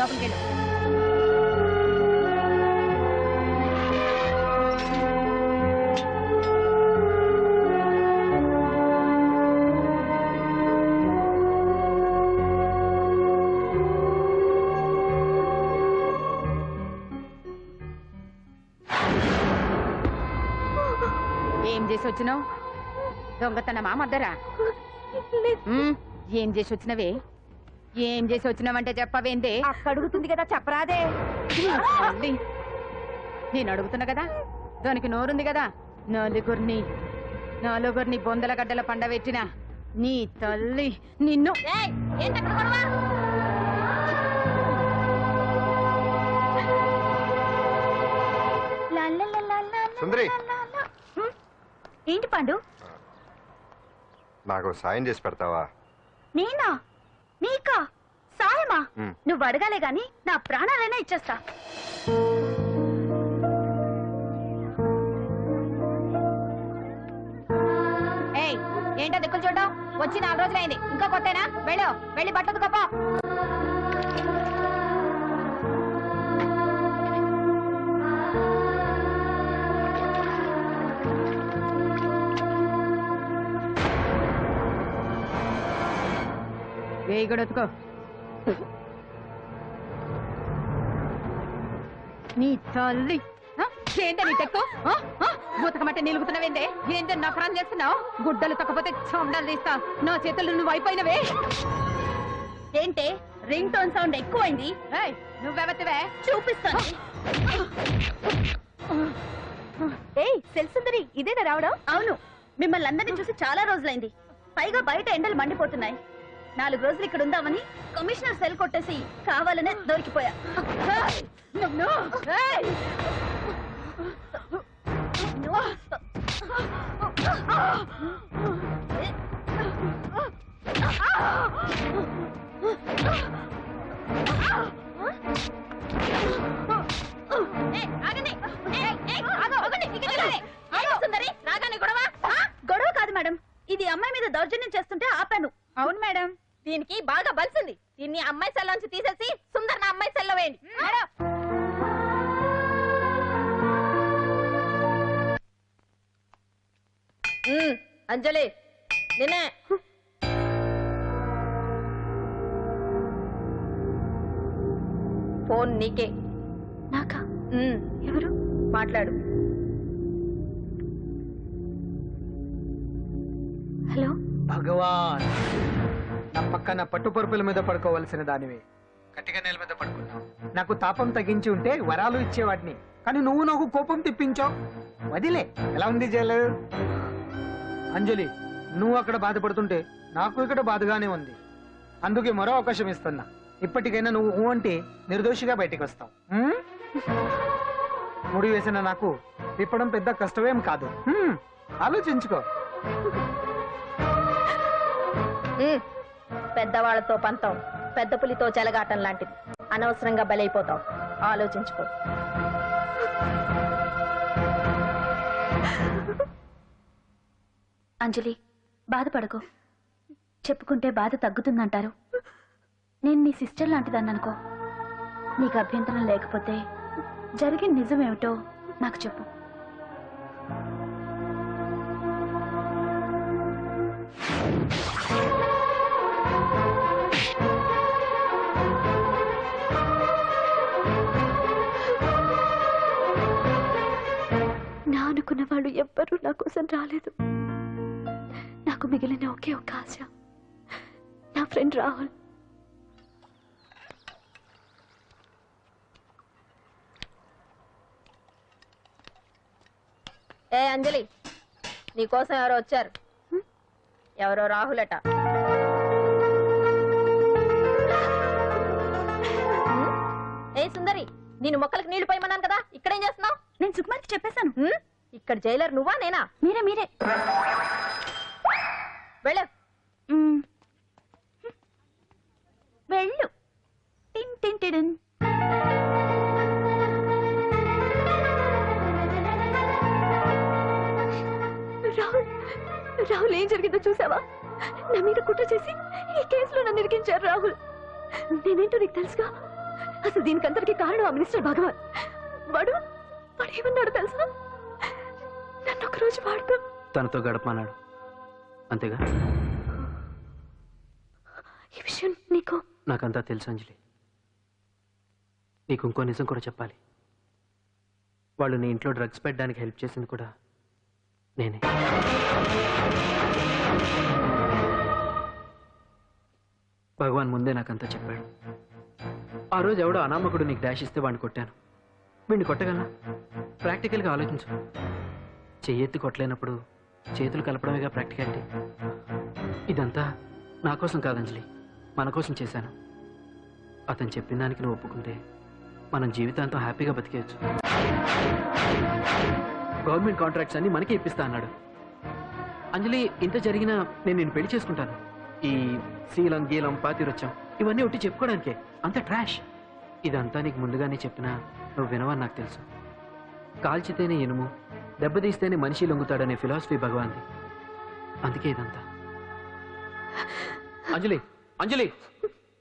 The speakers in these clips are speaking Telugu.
లోపలికి వెళ్ళు ఏం చేసి వచ్చినావు? దొంగతనమా మద్దరా ఏం చేసి వచ్చినవే? ఏం చేసి వచ్చినావంటే చెప్పవేందే? అడుగుతుంది కదా చెప్పరాదే. తల్లి, నేను అడుగుతున్నా కదా దానికి నోరుంది కదా. నలుగురిని నలుగురిని బొందల గడ్డల పండబెట్టిన నీ తల్లి నిన్ను. సుందరి. ఏంటి పండు? నాకు సాయం చేసి పెడతావా? నేనా? నీకా? సాయమా. నువ్వు అడగాలే గాని నా ప్రాణాలైనా ఇచ్చేస్తా. ఏయ్ ఏంటో దిక్కులు చూడడం? వచ్చి నాలుగు రోజులైంది. ఇంకా కొత్తేనా? వెళ్ళు. వెళ్ళి బట్టలు కప్ప ఉతుకో నీ తల్లి? ఏంటి నీ? ఆ? ఉతకమంటే నిలుగుతున్నావేందే ఏంటి నకరం చేస్తున్నావు? గుడ్డలు తక్కపోతే చొండాలు తీస్తా. నా చేతులు నువ్వు అయిపోయినవే. ఏంటే? రింగ్ టోన్ సౌండ్ ఎక్కువైంది. నువ్వెవతివే? చూపిస్తాను. ఏయ్ సెల్సుందరి ఇదేనా రావడం? అవును. మిమ్మల్ని అందరినీ చూసి చాలా రోజులైంది. పైగా బయట ఎండలు మండిపోతున్నాయి. నాలుగు రోజులు ఇక్కడ ఉందామని కమిషనర్ సెల్ కొట్టేసి కావాలనే దొరికిపోయా. అంజలి నిన్నే. ఫోన్ నీకే. నాకా? ఎవరు? మాట్లాడు. హలో? భగవాన్ నా పక్కన పట్టుపరుపుల మీద పడుకోవలసిన దానివి. గట్టిగా నేల మీద పడుకున్నావు నాకు తాపం తగ్గించి ఉంటే వరాలు ఇచ్చేవాడిని కానీ నువ్వు నాకు కోపం తెప్పించావు. వదిలే ఎలా ఉంది జైలు అంజలి నువ్వు అక్కడ బాధపడుతుంటే నాకు ఇక్కడ బాధగానే ఉంది. అందుకే మరో అవకాశం ఇస్తున్నా. ఇప్పటికైనా నువ్వు ఊ అంటే నిర్దోషిగా బయటికి వస్తావు. ముడి వేసిన నాకు విప్పడం పెద్ద కష్టమేం కాదు. ఆలోచించుకో. పెద్దవాళ్ళతో పంతం పెద్ద పులితో చెలగాటం లాంటిది. అనవసరంగా బలైపోతావు. ఆలోచించుకో. అంజలి బాధపడకు. చెప్పుకుంటే బాధ తగ్గుతుందంటారు. నేను నీ సిస్టర్ లాంటిదాన్ని అనుకో నీకు అభ్యంతరం లేకపోతే జరిగిన నిజమేమిటో నాకు చెప్పు. నా అనుకున్న వాళ్ళు ఎవ్వరూ నా కోసం రాలేదు. నాకు మిగిలిన ఒకే ఒక ఆశ. నా ఫ్రెండ్ రాహుల్. ఏ అంజలి నీకోసం ఎవరో వచ్చారు? ఎవరో రాహులట. ఏ సుందరి నేను మొక్కలకు నీళ్ళు పోయమన్నాను కదా ఇక్కడేం చేస్తున్నావు? నేను సుకుమార్కి చెప్పేశాను. ఇక్కడ జైలర్ నువ్వా నేనా? మీరే మీరే. వెళ్ళ. వెళ్ళు. టిన్ టిన్ టిడిన్. రాహుల్ రాహుల్ ఏం జరిగిందో చూసావా? నా మీద కుట్ర చేసి ఈ కేసులో నన్ను ఇరికించారు రాహుల్. నేనేంటో నీకు తెలుసుగా? అసలు దీనికంతటికి కారణం ఆ మినిస్టర్ భగవాన్. వాడు వాడు ఏమన్నాడు తెలుసా? నన్ను ఒక రోజు వాడుతూ తనతో గడపమన్నాడు. అంతేగా? ఈ విషయం నీకు? నాకంతా తెలుసు అంజలి. నీకు ఇంకో నిజం కూడా చెప్పాలి. వాళ్ళు నీ ఇంట్లో డ్రగ్స్ పెట్టడానికి హెల్ప్ చేసింది కూడా నేనే. భగవాన్ ముందే నాకంతా చెప్పాడు. ఆ రోజు ఎవడో అనామకుడు నీకు డాష్ ఇస్తే వాడిని కొట్టాను. వీడిని కొట్టగలనా? ప్రాక్టికల్గా ఆలోచించు. చెయ్యెత్తి కొట్టలేనప్పుడు చేతులు కలపడమేగా ప్రాక్టికాలిటీ. ఇదంతా నా కోసం కాదంజలి మన కోసం చేశాను. అతను చెప్పిన దానికి నువ్వు ఒప్పుకుంటే మనం జీవితాంతం హ్యాపీగా బతికేయచ్చు. గవర్నమెంట్ కాంట్రాక్ట్స్ అన్ని మనకే ఇప్పిస్తా అన్నాడు. అంజలి ఇంత జరిగినా నేను నేను పెళ్ళి చేసుకుంటాను. ఈ శీలం గీలం పాతిరొచ్చాం ఇవన్నీ ఒట్టి చెప్పుకోవడానికే అంత ట్రాష్. ఇదంతా నీకు ముందుగానే చెప్పినా నువ్వు వినవని నాకు తెలుసు. కాల్చితేనే ఇనుము దెబ్బతీస్తేనే మనిషి లొంగుతాడనే ఫిలాసఫీ భగవాన్ది. అందుకే ఇదంతా. అంజలి అంజలి!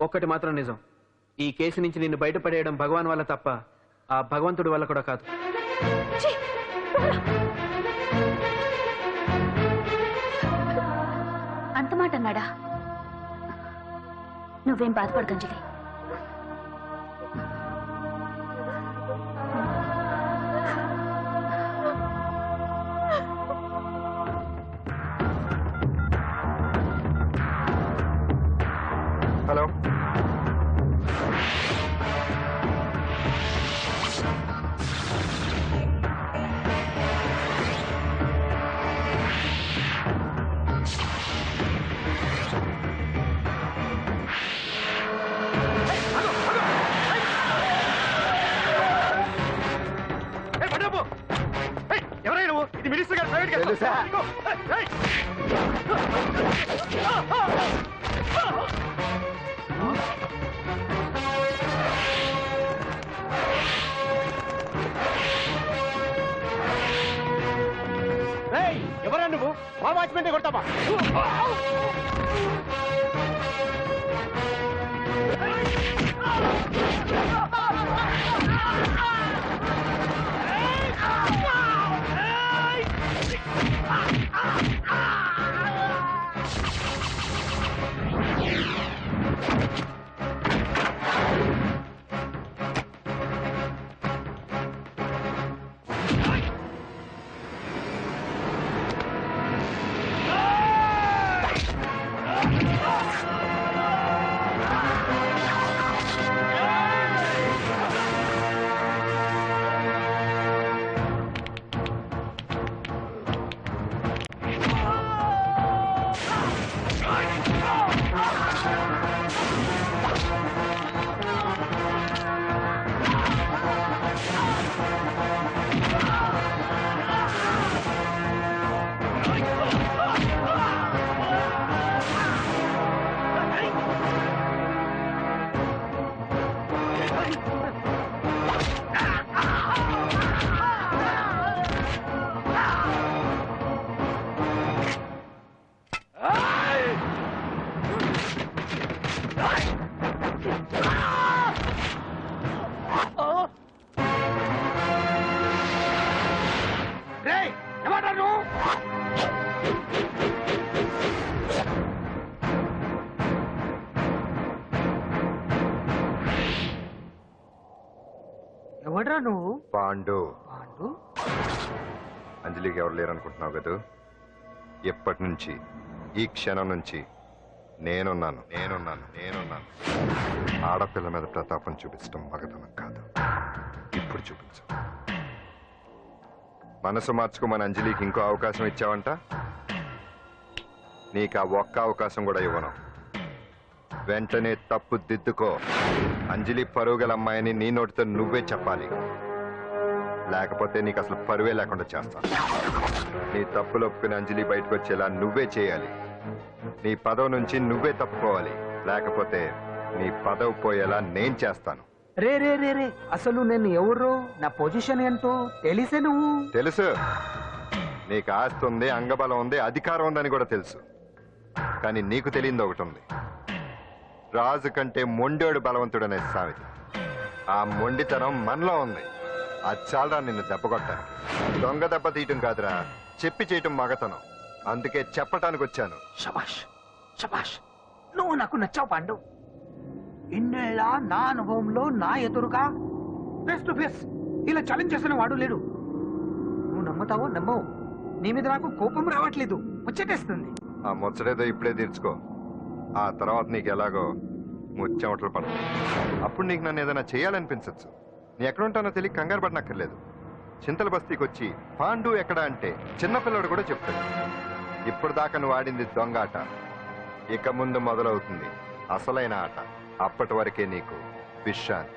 ఒక్కటి మాత్రం నిజం. ఈ కేసు నుంచి నిన్ను బయటపడేయడం భగవాన్ వల్ల తప్ప ఆ భగవంతుడి వల్ల కూడా కాదు. అంతమాట అంత మాట అన్నాడా? నువ్వేం బాధపడకంజలి తెలుసా? ఎవరా నువ్వు? మా వాచ్మెంటే కొడతావా? ఎవడ్రా నువ్వు? పాండు. పాండు? అంజలికి ఎవరు లేరనుకుంటున్నావు కదా? ఎప్పటి నుంచి? ఈ క్షణం నుంచి నేనున్నాను నేనున్నాను నేనున్నాను. ఆడపిల్ల మీద ప్రతాపం చూపించడం మగతనం కాదు. ఇప్పుడు చూపించు. మనసు మార్చుకోమని అంజలికి ఇంకో అవకాశం ఇచ్చావంట? నీకు ఆ ఒక్క అవకాశం కూడా ఇవ్వను. వెంటనే తప్పు దిద్దుకో. అంజలి పరుగుల అమ్మాయిని నీ నోటితో నువ్వే చెప్పాలి. లేకపోతే నీకు అసలు పరువే లేకుండా చేస్తాను నీ తప్పులు ఒప్పుకుని అంజలి బయటకు వచ్చేలా నువ్వే చేయాలి. నీ పదవి నుంచి నువ్వే తప్పుకోవాలి. లేకపోతే నీ పదవి పోయేలా నేను చేస్తాను. రే రే రే రే అసలు నేను ఎవరు? నా పొజిషన్ ఏంటో తెలిసే నువ్వు? తెలుసు. నీకు ఆస్తి ఉంది అంగబలం ఉంది అధికారం ఉందని కూడా తెలుసు. కానీ నీకు తెలియంది ఒకటి ఉంది. రాజు కంటే మొండోడు బలవంతుడనే సామెత. ఆ మొండితనం మనలో ఉంది. అది చాలరా నిన్ను దెబ్బ కొట్టాను దొంగ దెబ్బ తీయటం కాదురా. చెప్పి చేయటం మగతనం. అందుకే చెప్పటానికి వచ్చాను. శబాష్ శబాష్ నువ్వు నాకు నచ్చావు పాండు. ఇన్నేళ్ళ నా అనుభవంలో నా ఎదురుగా ఫేస్ టు ఫేస్ ఇలా ఛాలెంజ్ చేసిన వాడు లేడు. నువ్వు నమ్ముతావో నమ్మవు. నీ మీద నాకు కోపం రావట్లేదు. ముచ్చటేస్తుంది. ఆ ముచ్చటేదో ఇప్పుడే తీర్చుకో. ఆ తర్వాత నీకు ఎలాగో ముచ్చెమటలు పడతాయి అప్పుడు నీకు నన్ను ఏదైనా చేయాలనిపించచ్చు. నీ ఎక్కడుంటానో తెలియక కంగారు పడనక్కర్లేదు. చింతల బస్తీకి వచ్చి పాండు ఎక్కడ? అంటే చిన్నపిల్లడు కూడా చెప్తాడు. ఇప్పుడు దాకా నువ్వు ఆడింది దొంగ ఆట. ఇక ముందు మొదలవుతుంది అసలైన ఆట. అప్పటి వరకే నీకు విశ్రాంతి.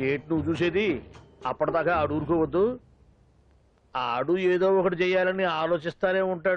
గేట్ నువ్వు చూసేది అప్పటిదాకా ఆడు ఊరుకోవద్దు. ఆడు ఏదో ఒకటి చేయాలని ఆలోచిస్తానే ఉంటాడు.